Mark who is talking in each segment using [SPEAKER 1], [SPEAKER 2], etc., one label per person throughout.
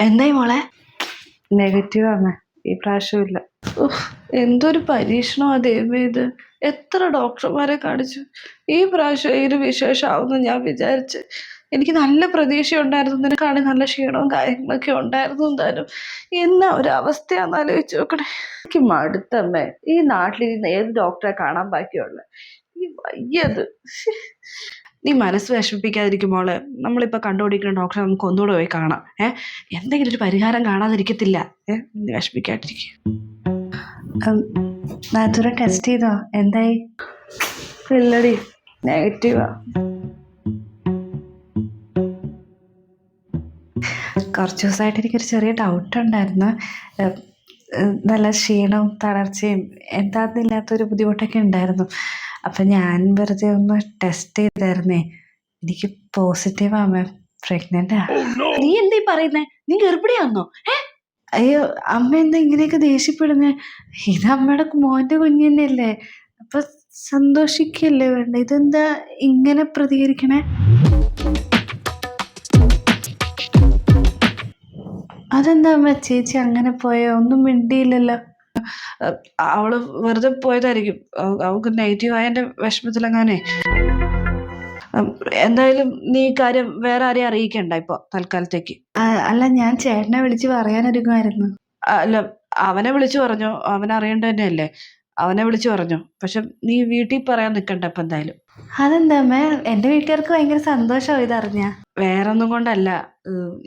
[SPEAKER 1] എന്തായി മോളെ?
[SPEAKER 2] നെഗറ്റീവ് ആണ്. ഈ പ്രാവശ്യം ഇല്ല.
[SPEAKER 1] എന്തൊരു പരീക്ഷണമാ ദൈവമേ ഇത്. എത്ര ഡോക്ടർമാരെ കാണിച്ചു. ഈ പ്രാവശ്യം ഈ ഒരു വിശേഷമാവുമെന്ന് ഞാൻ വിചാരിച്ച്. എനിക്ക് നല്ല പ്രതീക്ഷ ഉണ്ടായിരുന്നു നിനക്കാണെങ്കിൽ നല്ല ക്ഷീണവും കാര്യങ്ങളൊക്കെ ഉണ്ടായിരുന്നു എന്തായാലും. എന്നാ ഒരു അവസ്ഥയാന്ന് ആലോചിച്ച് നോക്കണേ. എനിക്ക് മടുത്തമ്മേ. ഈ നാട്ടിൽ ഇരുന്ന് ഏത് ഡോക്ടറെ കാണാൻ ബാക്കിയുള്ള? ഈ വയ്യത്. നീ മനസ്സ് വിഷമിപ്പിക്കാതിരിക്കുമ്പോൾ നമ്മളിപ്പോൾ നമ്മളിപ്പോ കണ്ടുപിടിക്കുന്ന ഡോക്ടറെ നമുക്ക് ഒന്നുകൂടെ പോയി കാണാം. ഏഹ് എന്തെങ്കിലും ഒരു പരിഹാരം കാണാതിരിക്കത്തില്ല. ഏഹ് നീ വിഷമിക്കാണ്ടിരിക്കും
[SPEAKER 2] നാച്ചുറ ടെസ്റ്റ് ചെയ്തോ? എന്തായി?
[SPEAKER 1] ഇല്ലടി. നെഗറ്റീവാ.
[SPEAKER 2] കുറച്ച് ദിവസമായിട്ട് എനിക്കൊരു ചെറിയ ഡൗട്ട് ഉണ്ടായിരുന്നു. നല്ല ക്ഷീണവും തളർച്ചയും എന്താന്നില്ലാത്തൊരു ബുദ്ധിമുട്ടൊക്കെ ഉണ്ടായിരുന്നു. അപ്പം ഞാൻ വെറുതെ ഒന്ന് ടെസ്റ്റ് ചെയ്തായിരുന്നേ. എനിക്ക് പോസിറ്റീവ് ആമേ. പ്രഗ്നന്റാ
[SPEAKER 1] നീ എന്തീ പറയുന്നേ? നീ ഗർഭിണിയാന്നോ?
[SPEAKER 2] അയ്യോ അമ്മ എന്താ ഇങ്ങനെയൊക്കെ ദേഷ്യപ്പെടുന്നേ? ഇത് അമ്മയുടെ മോന്റെ കുഞ്ഞു തന്നെയല്ലേ. അപ്പൊ സന്തോഷിക്കല്ലേ വേണ്ട? ഇതെന്താ ഇങ്ങനെ പ്രതികരിക്കണേ? അതെന്താ അമ്മ? ചേച്ചി അങ്ങനെ പോയോ? ഒന്നും മിണ്ടിയില്ലല്ലോ.
[SPEAKER 1] അവൾ വെറുതെ പോയതായിരിക്കും. അവക്ക് അവൾക്ക് നെഗറ്റീവ് ആയതിന്റെ വിഷമത്തിലെങ്ങാനേ. എന്തായാലും നീ കാര്യം വേറെ ആരെയും അറിയിക്കണ്ട ഇപ്പൊ തൽക്കാലത്തേക്ക്.
[SPEAKER 2] അല്ല ഞാൻ ചേട്ടനെ വിളിച്ച് പറയാനൊരുങ്ങുമായിരുന്നു
[SPEAKER 1] അല്ല അവനെ വിളിച്ചു പറഞ്ഞു? അവൻ അറിയേണ്ട തന്നെയല്ലേ അവനെ വിളിച്ചു പറഞ്ഞു. പക്ഷെ നീ വീട്ടിൽ പറയാൻ നിൽക്കണ്ട ഇപ്പൊ എന്തായാലും.
[SPEAKER 2] അതെന്താ എന്റെ എന്റെ വീട്ടുകാർക്ക് ഭയങ്കര സന്തോഷമായി ഇതറിഞ്ഞ
[SPEAKER 1] വേറെ ഒന്നും കൊണ്ടല്ല.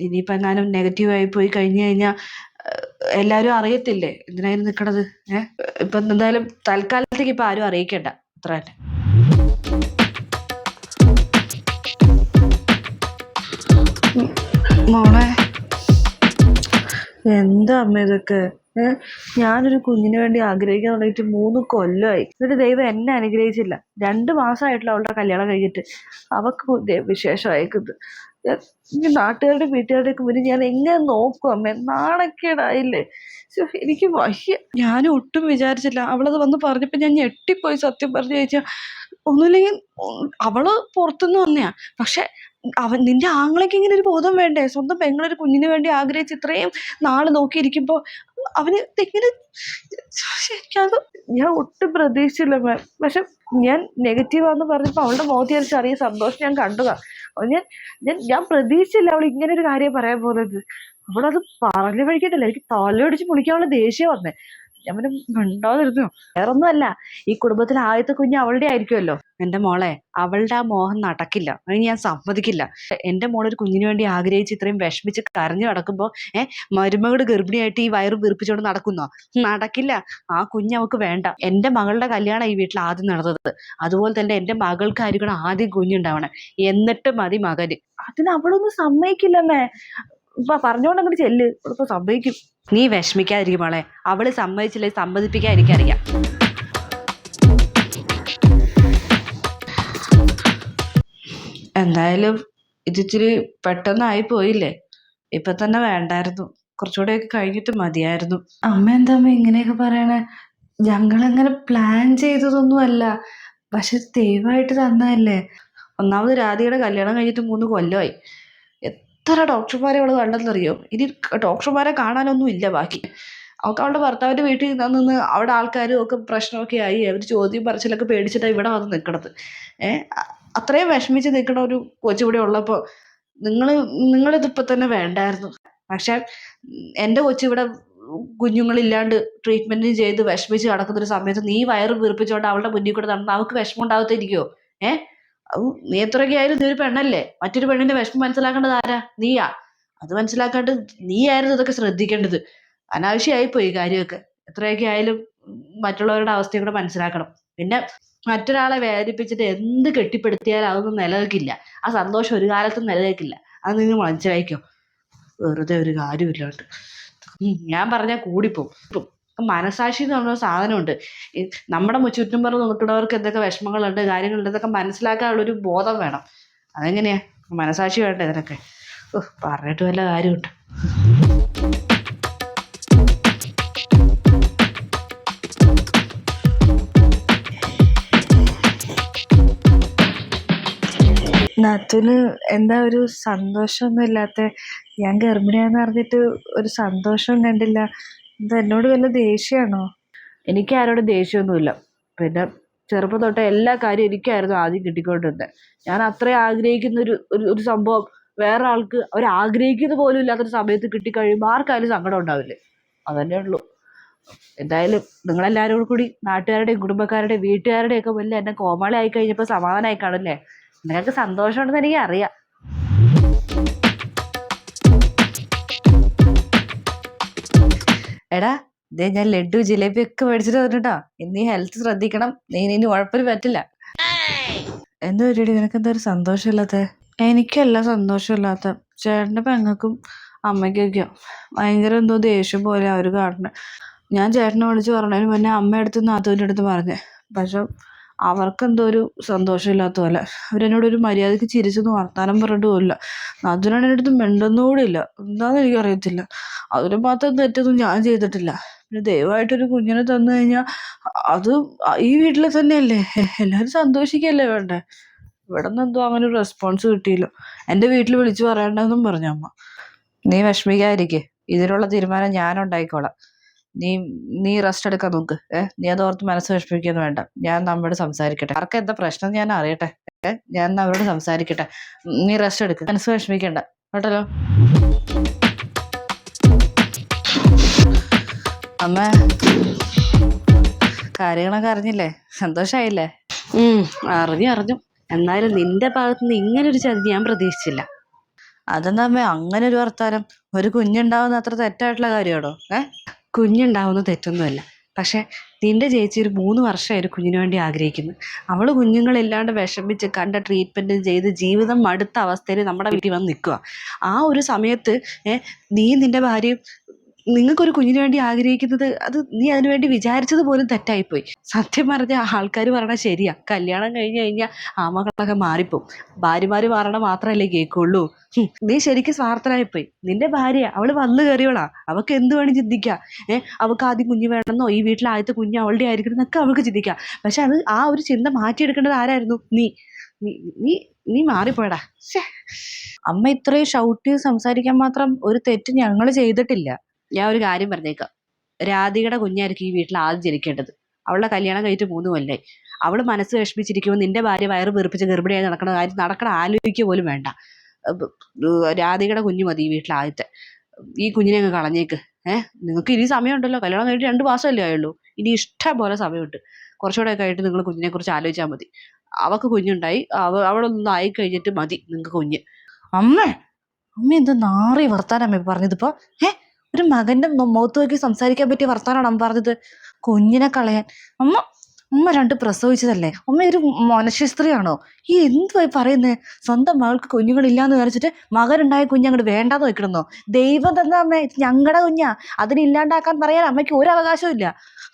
[SPEAKER 1] ഇനിയിപ്പോ എങ്ങാനും നെഗറ്റീവ് ആയി പോയി കഴിഞ്ഞു കഴിഞ്ഞാൽ എല്ലാരും അറിയത്തില്ലേ? എന്തിനായിരുന്നു നിക്കണത്? ഏഹ് ഇപ്പൊ എന്തായാലും തൽക്കാലത്തേക്ക് ഇപ്പൊ ആരും അറിയിക്കണ്ട. അത്ര തന്നെ. മോളെ. എന്താ അമ്മ ഇതൊക്കെ? ഞാനൊരു കുഞ്ഞിന് വേണ്ടി ആഗ്രഹിക്കാൻ തുടങ്ങിയിട്ട് മൂന്ന് കൊല്ലമായി എന്നിട്ട് ദൈവം എന്നെ അനുഗ്രഹിച്ചില്ല. രണ്ട് മാസമായിട്ടുള്ള അവളുടെ കല്യാണം കഴിഞ്ഞിട്ട് അവക്ക് വിശേഷം അയക്കുന്നത് ഈ നാട്ടുകാരുടെ വീട്ടുകാരുടെയൊക്കെ മുന്നിൽ ഞാൻ എങ്ങനെ നോക്കും അമ്മ? നാണക്കേടായില്ലേ? എനിക്ക് വയ്യ. ഞാനും ഒട്ടും വിചാരിച്ചില്ല. അവളത് വന്ന് പറഞ്ഞപ്പോ ഞാൻ ഞെട്ടിപ്പോയി സത്യം പറഞ്ഞു ചോദിച്ചാൽ ഒന്നുമില്ലെങ്കിൽ അവൾ പുറത്തുനിന്ന് വന്നെയാ. പക്ഷെ അവൻ നിന്റെ ആങ്ങളേക്ക് ഇങ്ങനെ ഒരു ബോധം വേണ്ടേ? സ്വന്തം പെങ്ങളൊരു കുഞ്ഞിന് വേണ്ടി ആഗ്രഹിച്ച് ഇത്രയും നാൾ നോക്കിയിരിക്കുമ്പോ അവന് ഇങ്ങനെ ഞാൻ ഒട്ടും പ്രതീക്ഷിച്ചില്ല. മാം പക്ഷെ ഞാൻ നെഗറ്റീവാന്ന് പറഞ്ഞപ്പോൾ അവളുടെ മുഖത്ത് ഒരു ചെറിയ സന്തോഷം ഞാൻ കണ്ടതാ. അത് ഞാൻ ഞാൻ ഞാൻ പ്രതീക്ഷിച്ചില്ല അവൾ ഇങ്ങനെ ഒരു കാര്യം പറയാൻ പോകുന്നത്. അവളത് പറഞ്ഞു വഴിക്കിട്ടല്ല എനിക്ക് തലയടിച്ച് പൊളിക്കാനുള്ള ദേഷ്യം വന്നേ. ഞാൻ പിന്നെ മിണ്ടാതിരുന്നു വേറൊന്നുമല്ല ഈ കുടുംബത്തിൽ ആദ്യത്തെ കുഞ്ഞ് അവളുടെ ആയിരിക്കുമല്ലോ. എന്റെ മോളെ അവളുടെ ആ മോഹം നടക്കില്ല. അത് ഞാൻ സമ്മതിക്കില്ല. എന്റെ ഒരു കുഞ്ഞിന് വേണ്ടി ആഗ്രഹിച്ച് ഇത്രയും വിഷമിച്ച് കരഞ്ഞു കിടക്കുമ്പോ ഏഹ് മരുമകളുടെ ഗർഭിണിയായിട്ട് ഈ വയറും വീർപ്പിച്ചോണ്ട് നടക്കുന്നോ? നടക്കില്ല. ആ കുഞ്ഞ് അവൾക്ക് വേണ്ട. എന്റെ മകളുടെ കല്യാണം ഈ വീട്ടിൽ ആദ്യം നടന്നത്. അതുപോലെ തന്നെ എന്റെ മകൾക്കായിരിക്കണം ആദ്യം കുഞ്ഞുണ്ടാവണേ. എന്നിട്ട് മതി മകന്. അതിന് അവളൊന്നും സമ്മതിക്കില്ലമ്മേ ഇപ്പൊ പറഞ്ഞോണ്ട് അങ്ങോട്ട് ചെല്ല്. ഇപ്പൊ സമ്മതിക്കും. നീ വിഷമിക്കാതിരിക്കും മോളെ. അവൾ സമ്മതിച്ചില്ലേ സമ്മതിപ്പിക്കാൻ എനിക്കറിയാം. എന്തായാലും ഇതിച്ചിരി പെട്ടെന്നായി പോയില്ലേ? ഇപ്പൊ തന്നെ വേണ്ടായിരുന്നു. കുറച്ചുകൂടെ ഒക്കെ കഴിഞ്ഞിട്ട് മതിയായിരുന്നു.
[SPEAKER 2] അമ്മ എന്താ അമ്മ ഇങ്ങനെയൊക്കെ പറയണേ? ഞങ്ങളങ്ങനെ പ്ലാൻ ചെയ്തതൊന്നുമല്ല. പക്ഷെ ദൈവമായിട്ട് തന്നതല്ലേ?
[SPEAKER 1] ഒന്നാമത് രാധികയുടെ കല്യാണം കഴിഞ്ഞിട്ട് മൂന്ന് കൊല്ലമായി. എത്ര ഡോക്ടർമാരെ അവൾ കണ്ടെന്നറിയോ? ഇനി ഡോക്ടർമാരെ കാണാനൊന്നും ഇല്ല ബാക്കി. അവൾക്ക് അവളുടെ ഭർത്താവിന്റെ വീട്ടിൽ നിന്ന് അവിടെ ആൾക്കാരും ഒക്കെ പ്രശ്നമൊക്കെ ആയി. അവർ ചോദ്യം പറച്ചിലൊക്കെ പേടിച്ചിട്ടാണ് ഇവിടെ വന്ന് നിൽക്കണത് ഏഹ് അത്രയും വിഷമിച്ച് നിൽക്കണ ഒരു കൊച്ചിവിടെ ഉള്ളപ്പോൾ നിങ്ങൾ നിങ്ങളിതിപ്പോൾ തന്നെ വേണ്ടായിരുന്നു. പക്ഷെ എന്റെ കൊച്ചിവിടെ കുഞ്ഞുങ്ങളില്ലാണ്ട് ട്രീറ്റ്മെന്റ് ചെയ്ത് വിഷമിച്ച് കിടക്കുന്ന ഒരു സമയത്ത് നീ വയറ് വീർപ്പിച്ചോണ്ട് അവളുടെ മുന്നിൽ കൂടെ നടന്ന അവൾക്ക് വിഷമം ഉണ്ടാകത്തിരിക്കുമോ ഏഹ് നീ എത്രയൊക്കെ ആയാലും നീ ഒരു പെണ്ണല്ലേ? മറ്റൊരു പെണ്ണിന്റെ വിഷമം മനസ്സിലാക്കേണ്ടത് ആരാ? നീയാ. അത് മനസ്സിലാക്കാണ്ട് നീയായിരുന്നു ഇതൊക്കെ ശ്രദ്ധിക്കേണ്ടത്. അനാവശ്യമായി പോയി കാര്യമൊക്കെ. എത്രയൊക്കെ ആയാലും മറ്റുള്ളവരുടെ അവസ്ഥയും കൂടെ മനസ്സിലാക്കണം. പിന്നെ മറ്റൊരാളെ വേദനിപ്പിച്ചിട്ട് എന്ത് കെട്ടിപ്പടുത്തിയാലും അതൊന്നും നിലനിൽക്കില്ല. ആ സന്തോഷം ഒരു കാലത്തും നിലനിൽക്കില്ല. അത് നിങ്ങൾ മനസ്സിലാക്കിയോ വെറുതെ ഒരു കാര്യമില്ലാണ്ട് ഞാൻ പറഞ്ഞാൽ കൂടിപ്പോവും. ഇപ്പം മനസാക്ഷി എന്ന് പറഞ്ഞ സാധനമുണ്ട്. നമ്മുടെ ചുറ്റും പറഞ്ഞ് നോക്കുന്നവർക്ക് എന്തൊക്കെ വിഷമങ്ങളുണ്ട് കാര്യങ്ങളുണ്ട് ഇതൊക്കെ മനസ്സിലാക്കാനുള്ള ഒരു ബോധം വേണം. അതെങ്ങനെയാ? മനസാക്ഷി വേണ്ട ഇതിനൊക്കെ ഓ പറഞ്ഞിട്ട് വല്ല കാര്യമുണ്ട്. നാത്തൂന് എന്താ ഒരു സന്തോഷമൊന്നും ഇല്ലാത്ത ഞാൻ ഗർഭിണിയാന്ന് അറിഞ്ഞിട്ട് ഒരു സന്തോഷം കണ്ടില്ല. എന്നോട് വല്ല ദേഷ്യമാണോ എനിക്ക് ആരോടും ദേഷ്യമൊന്നുമില്ല പിന്നെ ചെറുപ്പം തൊട്ടേ എല്ലാ കാര്യവും എനിക്കായിരുന്നു ആദ്യം കിട്ടിക്കൊണ്ടിരുന്നത്. ഞാൻ അത്രയും ആഗ്രഹിക്കുന്ന ഒരു ഒരു സംഭവം വേറെ ആൾക്ക് അവർ ആഗ്രഹിക്കുന്നത് പോലും ഇല്ലാത്തൊരു സമയത്ത് കിട്ടിക്കഴിയുമ്പോൾ ആർക്കായാലും സങ്കടം ഉണ്ടാവില്ലേ? അതന്നെ ഉള്ളൂ. എന്തായാലും നിങ്ങളെല്ലാവരും കൂടി നാട്ടുകാരുടെയും കുടുംബക്കാരുടെയും വീട്ടുകാരുടെയും ഒക്കെ വലിയ എന്നെ കോമാളി ആയി കഴിഞ്ഞപ്പോൾ സമാധാനമായി കാണല്ലേ നിങ്ങൾക്ക് സന്തോഷമുണ്ടെന്ന് എനിക്ക് അറിയാം എടാ ദേ ഞാൻ ലഡു ജിലേബി ഒക്കെ മേടിച്ചിട്ട് വന്നിട്ടോ നീ ഹെൽത്ത് ശ്രദ്ധിക്കണം. നീ ഇനി ഉഴപ്പിന് പറ്റില്ല. എന്താ പരിപാടി? നിനക്ക് എന്താ ഒരു സന്തോഷമില്ലാത്ത? എനിക്കല്ല സന്തോഷമില്ലാത്ത. ചേട്ടന്റെ പെങ്ങൾക്കും അമ്മയ്ക്കൊക്കെയോ. ഭയങ്കര എന്തോ ദേഷ്യം പോലെ അവർ കാണുന്നത് ഞാൻ ചേട്ടനെ വിളിച്ച് പറഞ്ഞതിന് മുന്നേ അമ്മയടുത്ത് നാത്തൂന്റെ അടുത്ത് പറഞ്ഞേ. പക്ഷെ അവർക്കെന്തോ ഒരു സന്തോഷമില്ലാത്ത പോലെ. അവരെന്നോടൊരു മര്യാദയ്ക്ക് ചിരിച്ചൊന്ന് വർത്താനം പറഞ്ഞിട്ടുമില്ല. നാത്തൂനാണ് എന്റെ അടുത്ത് മിണ്ടുന്നുകൂടിയില്ല. എന്താണെന്ന് എനിക്കറിയത്തില്ല അതിന് മാത്രം തെറ്റൊന്നും ഞാൻ ചെയ്തിട്ടില്ല. പിന്നെ ദയവായിട്ടൊരു കുഞ്ഞിനെ തന്നു കഴിഞ്ഞാൽ അത് ഈ വീട്ടിൽ തന്നെയല്ലേ? എല്ലാവരും സന്തോഷിക്കല്ലേ വേണ്ടേ? ഇവിടെ നിന്ന് എന്തോ അങ്ങനെ ഒരു റെസ്പോൺസ് കിട്ടിയില്ല. എന്റെ വീട്ടിൽ വിളിച്ച് പറയണ്ടെന്നും പറഞ്ഞു അമ്മ. നീ വിഷമിക്കാതിരിക്കേ. ഇതിനുള്ള തീരുമാനം ഞാൻ ഉണ്ടായിക്കോളാം നീ നീ റെസ്റ്റ് എടുക്കാൻ നോക്ക്. ഏഹ് നീ അത് ഓർത്ത് മനസ്സ് വിഷമിക്കൊന്നും വേണ്ട. ഞാൻ നമ്മോട് സംസാരിക്കട്ടെ. ആർക്ക് എന്താ പ്രശ്നം ഞാൻ അറിയട്ടെ. ഏഹ് ഞാൻ അവരോട് സംസാരിക്കട്ടെ. നീ റെസ്റ്റ് എടുക്ക്. മനസ്സ് വിഷമിക്കണ്ട കേട്ടല്ലോ? അമ്മ കാര്യങ്ങളൊക്കെ അറിഞ്ഞില്ലേ? സന്തോഷായില്ലേ?
[SPEAKER 3] ഉം, അറിഞ്ഞു അറിഞ്ഞു. എന്നാലും നിന്റെ ഭാഗത്ത് നിന്ന് ഇങ്ങനെ ഒരു ചതി ഞാൻ പ്രതീക്ഷിച്ചില്ല.
[SPEAKER 1] അതെന്താ അമ്മ? അങ്ങനെ ഒരു വർത്താനം. ഒരു കുഞ്ഞുണ്ടാവുന്ന അത്ര തെറ്റായിട്ടുള്ള കാര്യമാണോ? ഏ?
[SPEAKER 3] കുഞ്ഞുണ്ടാവുന്ന തെറ്റൊന്നുമല്ല. പക്ഷേ നിന്റെ ചേച്ചി ഒരു മൂന്ന് വർഷമായി ഒരു കുഞ്ഞിന് വേണ്ടി ആഗ്രഹിക്കുന്നു. അവൾ കുഞ്ഞുങ്ങളില്ലാണ്ട് വിഷമിച്ച് കണ്ട ട്രീറ്റ്മെന്റ് ചെയ്ത് ജീവിതം മടുത്ത അവസ്ഥയിൽ നമ്മുടെ വീട്ടിൽ വന്ന് നിൽക്കുക. ആ ഒരു സമയത്ത് നീ നിന്റെ ഭാര്യയും നിങ്ങൾക്കൊരു കുഞ്ഞിന് വേണ്ടി ആഗ്രഹിക്കുന്നത് അത് നീ അതിനു വേണ്ടി വിചാരിച്ചത് പോലും തെറ്റായിപ്പോയി. സത്യം പറഞ്ഞ ആൾക്കാർ പറഞ്ഞാൽ ശരിയാ. കല്യാണം കഴിഞ്ഞു കഴിഞ്ഞാൽ ആമകളൊക്കെ മാറിപ്പോവും. ഭാര്യമാർ മാറണ മാത്രമല്ലേ കേൾക്കുള്ളൂ നീ ശരിക്കും സ്വാർത്ഥനായിപ്പോയി. നിന്റെ ഭാര്യ അവൾ വന്നു കയറിയോളാ അവൾക്ക് എന്ത് വേണം ചിന്തിക്കാം. ഏ അവൾക്ക് ആദ്യം കുഞ്ഞ് വേണമെന്നോ ഈ വീട്ടിൽ ആദ്യത്തെ കുഞ്ഞ് അവളുടെ ആയിരിക്കണം എന്നൊക്കെ അവൾക്ക് ചിന്തിക്കാം. പക്ഷെ അത് ആ ഒരു ചിന്ത മാറ്റിയെടുക്കേണ്ടത് ആരായിരുന്നു? നീ നീ നീ ശ്ശേ.
[SPEAKER 1] അമ്മ ഇത്രയും ഷൗട്ട് ചെയ്ത് സംസാരിക്കാൻ മാത്രം ഒരു തെറ്റ് ഞങ്ങൾ ചെയ്തിട്ടില്ല.
[SPEAKER 3] ഞാൻ ഒരു കാര്യം പറഞ്ഞേക്കാം. രാധികയുടെ കുഞ്ഞായിരിക്കും ഈ വീട്ടിൽ ആദ്യം ജനിക്കേണ്ടത്. അവളുടെ കല്യാണം കഴിഞ്ഞിട്ട് മൂന്ന് കൊല്ലായി. അവൾ മനസ്സ് വിഷമിച്ചിരിക്കുമ്പോൾ നിന്റെ ഭാര്യ വയറ് വീർപ്പിച്ച് ഗർഭിണിയായി നടക്കണ കാര്യം നടക്കണ ആലോചിക്കുക പോലും വേണ്ട. രാധികയുടെ കുഞ്ഞു മതി ഈ വീട്ടിൽ ആദ്യത്തെ. ഈ കുഞ്ഞിനെ അങ്ങ് കളഞ്ഞേക്ക്. ഏഹ് നിങ്ങൾക്ക് ഇനി സമയമുണ്ടല്ലോ. കല്യാണം കഴിഞ്ഞിട്ട് രണ്ട് മാസമല്ലേ ആയുള്ളൂ. ഇനി ഇഷ്ടം പോലെ സമയമുണ്ട്. കുറച്ചുകൂടെ ഒക്കെ ആയിട്ട് നിങ്ങൾ കുഞ്ഞിനെ കുറിച്ച് ആലോചിച്ചാൽ മതി. അവക്ക് കുഞ്ഞുണ്ടായി. അവ അവളൊന്നും ആയി കഴിഞ്ഞിട്ട് മതി നിങ്ങൾക്ക് കുഞ്ഞ്.
[SPEAKER 1] അമ്മേ അമ്മ എന്താ നാറി വർത്താനമ്മ പറഞ്ഞതിപ്പോ. ഏ? ഒരു മകന്റെ മു- മുഖത്ത് നോക്കി സംസാരിക്കാൻ പറ്റിയ വർത്താനാണ് അമ്മ പറഞ്ഞത്. കുഞ്ഞിനെ കളയാൻ. അമ്മ അമ്മ രണ്ട് പ്രസവിച്ചതല്ലേ? അമ്മ ഒരു മനുഷ്യ സ്ത്രീയാണോ ഈ എന്തുവായി പറയുന്നത് സ്വന്തം മകൾക്ക് കുഞ്ഞുങ്ങളില്ലാന്ന് വിചാരിച്ചിട്ട് മകനുണ്ടായ കുഞ്ഞ് അങ്ങോട്ട് വേണ്ടാന്ന് വെക്കണമെന്നോ ദൈവം തന്ന അമ്മ ഞങ്ങളുടെ കുഞ്ഞാ. അതിനില്ലാണ്ടാക്കാൻ പറയാൻ അമ്മയ്ക്ക് ഒരു അവകാശവും ഇല്ല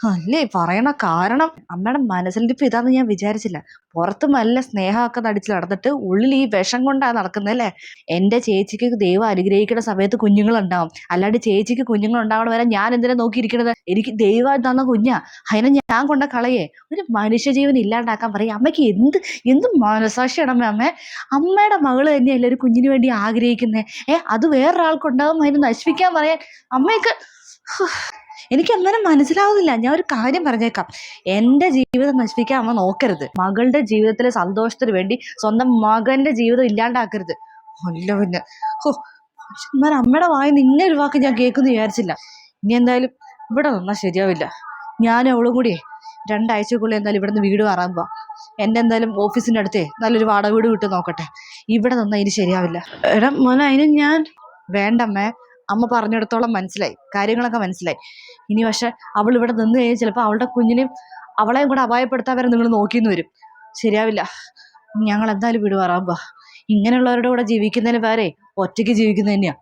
[SPEAKER 1] അല്ലേ പറയണ കാരണം? അമ്മയുടെ മനസ്സിലിരിപ്പ് ഇതാന്ന് ഞാൻ വിചാരിച്ചില്ല. പുറത്ത് നല്ല സ്നേഹമൊക്കെ നടിച്ച് നടന്നിട്ട് ഉള്ളിൽ ഈ വിഷം കൊണ്ടാണ് അല്ലേ? എന്റെ ചേച്ചിക്ക് ദൈവം അനുഗ്രഹിക്കുന്ന സമയത്ത് കുഞ്ഞുങ്ങളുണ്ടാവും. അല്ലാണ്ട് ചേച്ചിക്ക് കുഞ്ഞുങ്ങൾ ഉണ്ടാവണം വരെ ഞാൻ എന്തിനാ നോക്കിയിരിക്കണത്? എനിക്ക് ദൈവം തന്ന കുഞ്ഞാ. അതിനെ ഞാൻ കൊണ്ട കളയേ. ഒരു മനുഷ്യജീവൻ ഇല്ലാണ്ടാക്കാൻ പറയും. അമ്മയ്ക്ക് എന്ത് എന്ത് മനസാക്ഷിയാണ് അമ്മ അമ്മ? അമ്മയുടെ മകൾ തന്നെയല്ലേ ഒരു കുഞ്ഞിന് വേണ്ടി ആഗ്രഹിക്കുന്നേ? ഏ അത് വേറൊരാൾക്കുണ്ടാവും അതിനെ നശിപ്പിക്കാൻ പറയാൻ. അമ്മയൊക്കെ എനിക്ക് അങ്ങനെ മനസ്സിലാവുന്നില്ല. ഞാൻ ഒരു കാര്യം പറഞ്ഞേക്കാം. എന്റെ ജീവിതം നശിപ്പിക്കാൻ അമ്മ നോക്കരുത്. മകളുടെ ജീവിതത്തിലെ സന്തോഷത്തിന് വേണ്ടി സ്വന്തം മകന്റെ ജീവിതം ഇല്ലാണ്ടാക്കരുത്. അല്ല പിന്നെ. എന്നാൽ അമ്മയുടെ വായി നിന്നെ ഒരു വാക്ക് ഞാൻ കേൾക്കുന്നു വിചാരിച്ചില്ല. ഇനി എന്തായാലും ഇവിടെ നിന്നാൽ ശരിയാവില്ല. ഞാനും അവളും കൂടി രണ്ടാഴ്ചക്കുള്ളിൽ എന്തായാലും ഇവിടെ നിന്ന് വീട് മാറാൻ പോവാം. എന്റെ എന്തായാലും ഓഫീസിന്റെ അടുത്തേ നല്ലൊരു വാടക വീട് വിട്ട് നോക്കട്ടെ. ഇവിടെ നിന്നാൽ ഇനി ശരിയാവില്ല. എടാ മോനെ അതിന് ഞാൻ വേണ്ടമ്മേ. അമ്മ പറഞ്ഞിടത്തോളം മനസ്സിലായി. കാര്യങ്ങളൊക്കെ മനസ്സിലായി. ഇനി പക്ഷെ അവൾ ഇവിടെ നിന്ന് കഴിഞ്ഞാൽ ചിലപ്പോൾ അവളുടെ കുഞ്ഞിനെയും അവളെയും കൂടെ അപായപ്പെടുത്താൻ വരെ നിങ്ങൾ നോക്കിയെന്ന് വരും. ശരിയാവില്ല. ഞങ്ങൾ എന്തായാലും വീട് മാറാൻ പോവാ ഇങ്ങനെയുള്ളവരുടെ കൂടെ ജീവിക്കുന്നതിന് പേരെ ഒറ്റയ്ക്ക് ജീവിക്കുന്നത് തന്നെയാ.